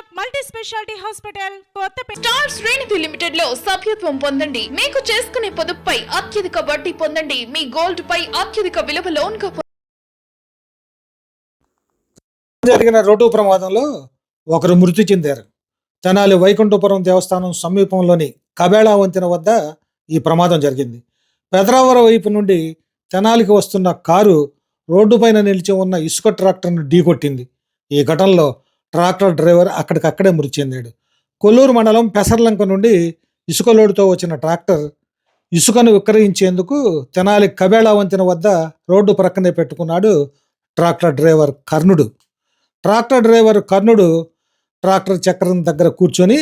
Vinayak multi speciality hospital Kothapeta. Star శ్రేణిధి లిమిటెడ్లో సభ్యత్వం పొందండి. మీకు చేసుకునే పొదుపుపై అత్యధిక వడ్డీ పొందండి. మీ గోల్డ్ పై అత్యధిక విలువ లోన్గా పొందండి. జరిగిన రోడ్డు ప్రమాదంలో ఒకరు మృతి చెందారు. తెనాలి వైకుంఠపురం దేవస్థానం సమీపంలోని కబేళా వంతెన వద్ద ఈ ప్రమాదం జరిగింది. పెదరావర వైపు నుండి తెనాలికి వస్తున్న కారు రోడ్డుపైన నిలిచి ఉన్న ఇసుక ట్రాక్టర్ను ఢీకొట్టింది. ఈ ఘటనలో ట్రాక్టర్ డ్రైవర్ అక్కడికక్కడే మృతి చెందాడు. కొల్లూరు మండలం పెసర్లంక నుండి ఇసుక లోడుతో వచ్చిన ట్రాక్టర్ ఇసుకను విక్రయించేందుకు తెనాలి కబేళా వంతెన వద్ద రోడ్డు ప్రక్కనే పెట్టుకున్నాడు tractor driver Karnudu. Tractor driver Karnudu tractor చక్రం దగ్గర కూర్చొని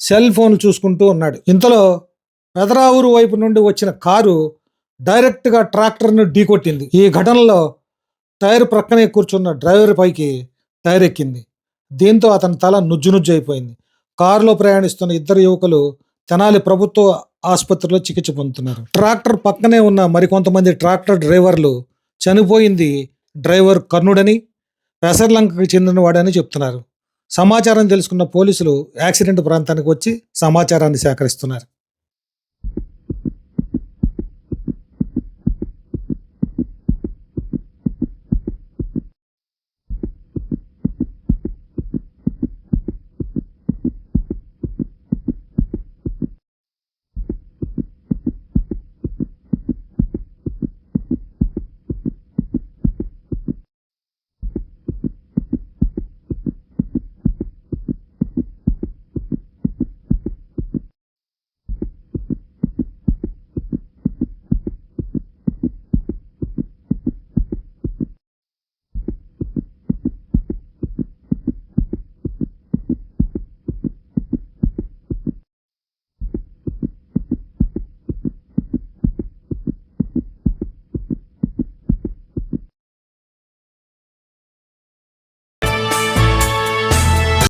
సెల్ ఫోన్ చూసుకుంటూ ఉన్నాడు. ఇంతలో పెదరావూరు వైపు నుండి వచ్చిన కారు డైరెక్ట్గా ట్రాక్టర్ను ఢీకొట్టింది. ఈ ఘటనలో టైర్ ప్రక్కనే కూర్చున్న డ్రైవర్ పైకి టైర్ ఎక్కింది దీంతో అతని తల నుజ్జునుజ్జు అయిపోయింది. కారులో ప్రయాణిస్తున్న ఇద్దరు యువకులు తెనాలి ప్రభుత్వ ఆసుపత్రిలో చికిత్స పొందుతున్నారు. ట్రాక్టర్ పక్కనే ఉన్న మరికొంతమంది ట్రాక్టర్ డ్రైవర్లు చనిపోయింది. డ్రైవర్ కర్ణుడని పెసర్లంకకి చెందినవాడని చెప్తున్నారు. సమాచారం తెలుసుకున్న పోలీసులు యాక్సిడెంట్ ప్రాంతానికి వచ్చి సమాచారాన్ని సేకరిస్తున్నారు.